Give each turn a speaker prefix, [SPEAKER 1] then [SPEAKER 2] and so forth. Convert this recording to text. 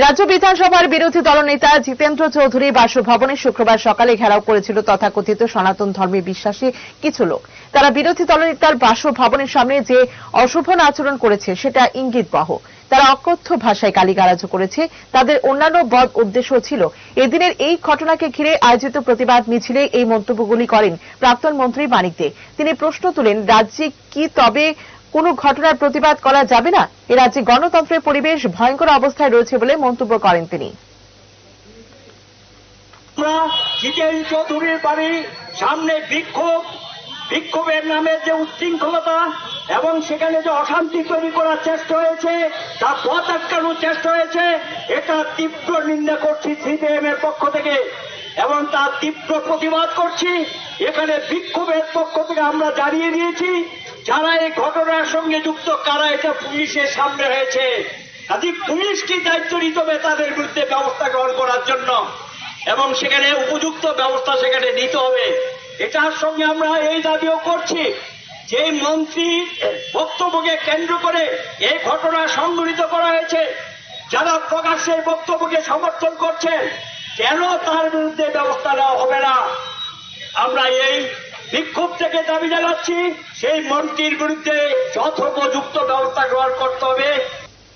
[SPEAKER 1] রাজ্য বিধানসভার বিরোধী দলনেতা জিতেন্দ্র চৌধুরী বাসভবনে শুক্রবার সকালে ঘেরাও করেছিল তথাকথিত সনাতন ধর্মে বিশ্বাসী কিছু লোক। তারা বিরোধী দলনেতার বাসভবনের সামনে যে অশোভন আচরণ করেছে, সেটা ইঙ্গিতবহ। তারা অকথ্য ভাষায় গালিগালাজ করেছে। তাদের অন্যান্য বদ উদ্দেশ্য ছিল, এদিনের এই ঘটনাকে ঘিরে আয়োজিত প্রতিবাদ মিছিলে এই মন্তব্যগুলি করেন প্রাক্তন মন্ত্রী মানিক তিনি প্রশ্ন তুলেন, রাজ্যে কি তবে কোনো ঘটনার প্রতিবাদ করা যাবে না। এ রাজ্যে গণতন্ত্রের পরিবেশ ভয়ঙ্কর অবস্থায় রয়েছে বলে মন্তব্য করেন তিনি।
[SPEAKER 2] সামনে বিক্ষোভ। বিক্ষোভের নামে যে উচ্ছৃঙ্খলতা এবং সেখানে যে অশান্তি তৈরি করার চেষ্টা হয়েছে, তা পথ আটকানোর চেষ্টা হয়েছে, এটা তীব্র নিন্দা করছি সিপিএম এর পক্ষ থেকে এবং তার তীব্র প্রতিবাদ করছি। এখানে বিক্ষোভের পক্ষ থেকে আমরা জানিয়ে দিয়েছি যারা এই ঘটনার সঙ্গে যুক্ত কারা এটা পুলিশের সামনে হয়েছে কাজে পুলিশ কি দায়িত্ব নিতে হবে তাদের বিরুদ্ধে ব্যবস্থা গ্রহণ করার জন্য? এবং সেখানে উপযুক্ত ব্যবস্থা সেখানে নিতে হবে। এটার সঙ্গে আমরা এই দাবিও করছি যে মন্ত্রী বক্তব্যকে কেন্দ্র করে এই ঘটনা সংঘটিত করা হয়েছে। যারা প্রকাশ্যে বক্তব্যকে সমর্থন করছেন কেন তার বিরুদ্ধে ব্যবস্থা নেওয়া হবে না। আমরা এই বিক্ষোভ থেকে দাবি জানাচ্ছি সেই মন্ত্রীর বিরুদ্ধে যথোপযুক্ত ব্যবস্থা গ্রহণ করতে হবে।